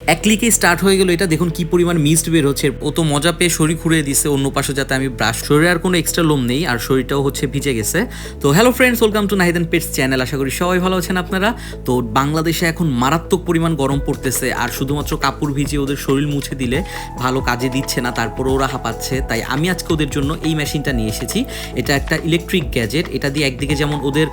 এক ক্লিকেই স্টার্ট হয়ে গেল। এটা দেখুন কি পরিমাণ মিস্ট বের হচ্ছে। ও তো মজা পেয়ে শরীর খুঁড়িয়ে দিচ্ছে অন্য পাশে যাতে আমি ব্রাশ শরীরে আর কোনো এক্সট্রা লোম নেই, আর শরীরটাও হচ্ছে ভিজে গেছে। তো hello friends welcome to Nahidan pets channel আশা করি সবাই ভালো আছেন আপনারা। তো বাংলাদেশে এখন মারাত্মক পরিমাণ গরম পড়তেছে, আর শুধুমাত্র কাপড় ভিজিয়ে ওদের শরীর মুছে দিলে ভালো কাজে দিচ্ছে না তারপরে ওরা হাঁপাচ্ছে। তাই আমি আজকে ওদের জন্য এই মেশিনটা নিয়ে এসেছি। এটা একটা ইলেকট্রিক গ্যাজেট এটা দিয়ে একদিকে যেমন ওদের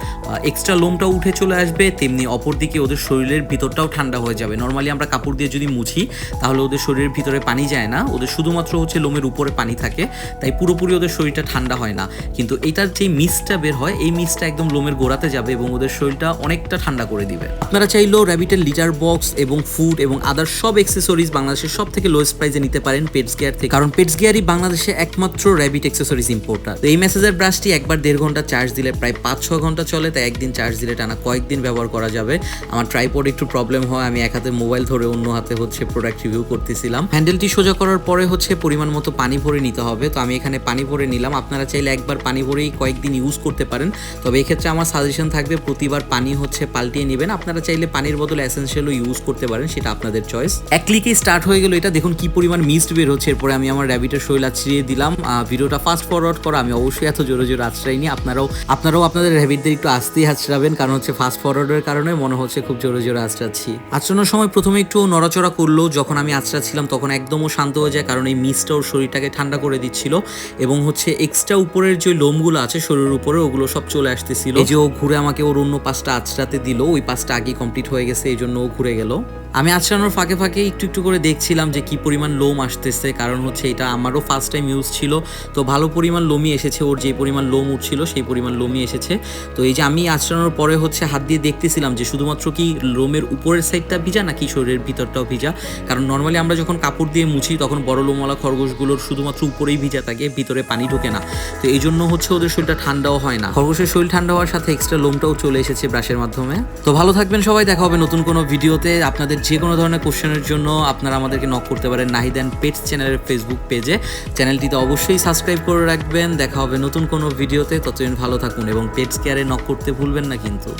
এক্সট্রা লোমটাও উঠে চলে আসবে, তেমনি অপরদিকে ওদের শরীরের ভিতরটাও ঠান্ডা হয়ে যাবে। নর্মালি আমরা কাপড় দিয়ে যদি মুছি, তাহলে ওদের শরীরের ভিতরে পানি যায় না। ওদের শুধুমাত্র হচ্ছে লোমের উপরে পানি থাকে, তাই পুরোপুরি ওদের শরীরটা ঠান্ডা হয় না। কিন্তু এটার যে মিসটা বের হয়, এই মিসটা একদম লোমের গোড়াতে যাবে এবং ওদের শরীরটা অনেকটা ঠান্ডা করে দিবে। আপনারা চাইলেও র্যাবিটের লিটার বক্স এবং ফুড এবং আদার সব অ্যাক্সেসরিজ বাংলাদেশের সব থেকে লোয়েস্ট প্রাইসে নিতে পারেন পেটস গিয়ার থেকে। কারণ পেটস গিয়ারই বাংলাদেশে একমাত্র র্যাবিট অ্যাক্সেসরিজ ইম্পোর্টার তো এই মেসেজের ব্রাশটি একবার দেড় ঘণ্টা চার্জ দিলে প্রায় পাঁচ, ছ ঘণ্টা চলে, তাই একদিন চার্জ দিলে টানা কয়েকদিন ব্যবহার করা যাবে। আমার ট্রাইপড একটু প্রবলেম হয়, আমি এক হাতে মোবাইল ধরে অন্য হাতে হচ্ছে প্রোডাক্ট রিভিউ করতেছিলাম। হ্যান্ডেলটি সোজা করার পরে হচ্ছে পরিমাণ মতো পানি ভরে নিতে হবে। তো আমি এখানে পানি ভরে নিলাম। আপনারা চাইলে একবার পানি ভরেই কয়েকদিন ইউজ করতে পারেন। তবে এক্ষেত্রে আমার সাজেশন থাকবে প্রতিবার পানি হচ্ছে পাল্টিয়ে নেবেন। আপনারা চাইলে পানির বদলে এসেন্সিয়ালও ইউজ করতে পারেন, সেটা আপনাদের চয়েস এক ক্লিকেই স্টার্ট হয়ে গেল এটা। দেখুন কি পরিমাণ মিস্ট বের হচ্ছে। এরপরে আমি আমার র্যাবিটের শৈল আছড়িয়ে দিলাম। ভিডিওটা ফাস্ট ফরওয়ার্ড করা। আমি অবশ্যই এত জোরে জোরে আছড়াইনি আপনারাও আপনারাও আপনাদের র্যাবিটদের একটু আস্তেই আছড়াবেন। কারণ হচ্ছে ফাস্ট ফরওয়ার্ডের কারণে মনে হচ্ছে খুব জোরে জোরে আশ্রাচ্ছি আচরণের সময় প্রথমে একটু নড়াচড়া করল, যখন আমি আছড়াচ্ছিলাম তখন একদমও শান্ত হয়ে যায়, কারণ এই মিসটা ওর শরীরটাকে ঠান্ডা করে দিচ্ছিল এবং হচ্ছে এক্সট্রা উপরের যে লোমগুলো আছে শরীরের উপরে, ওগুলো সব চলে আসতেছিল। এই যে ও ঘুরে আমাকে ওর অন্য পাশটা আছড়াতে দিল, ওই পাশটা আগে কমপ্লিট হয়ে গেছে, এই জন্য ও ঘুরে গেল। আমি আছড়ানোর ফাঁকে ফাঁকে একটু একটু করে দেখছিলাম যে কি পরিমাণ লোম আসতেছে, কারণ হচ্ছে এটা আমারও ফার্স্ট টাইম ইউজ ছিল। তো ভালো পরিমাণ লোমই এসেছে, ওর যে পরিমাণ লোম উঠছিল, সেই পরিমাণ লোমই এসেছে। তো এই যে আমি আছড়ানোর পরে হচ্ছে হাত দিয়ে দেখতেছিলাম যে শুধুমাত্র কি লোমের উপরের সাইডটা ভিজা নাকি শরীরের ভিতরটাও ভিজা? কারণ নর্মালি আমরা যখন কাপড় দিয়ে মুছি, তখন বড় লোমওয়ালা খরগোশগুলোর শুধুমাত্র উপরেই ভিজা থাকে, ভিতরে পানি ঢোকে না। তো এই জন্য হচ্ছে ওদের শরীরটা ঠান্ডাও হয় না। খরগোশের শরীর ঠান্ডা হওয়ার সাথে এক্সট্রা লোমটাও চলে এসেছে ব্রাশের মাধ্যমে। তো ভালো থাকবেন সবাই, দেখা হবে নতুন কোনো ভিডিওতে আপনাদের যে কোনো ধরনের কোশ্চেনের জন্য আপনারা আমাদেরকে নক করতে পারেন নাহিদান পেটস চ্যানেলের ফেসবুক পেজে চ্যানেলটিতে অবশ্যই সাবস্ক্রাইব করে রাখবেন। দেখা হবে নতুন কোনো ভিডিওতে ততদিন ভালো থাকুন এবং পেটস কেয়ারে নক করতে ভুলবেন না কিন্তু।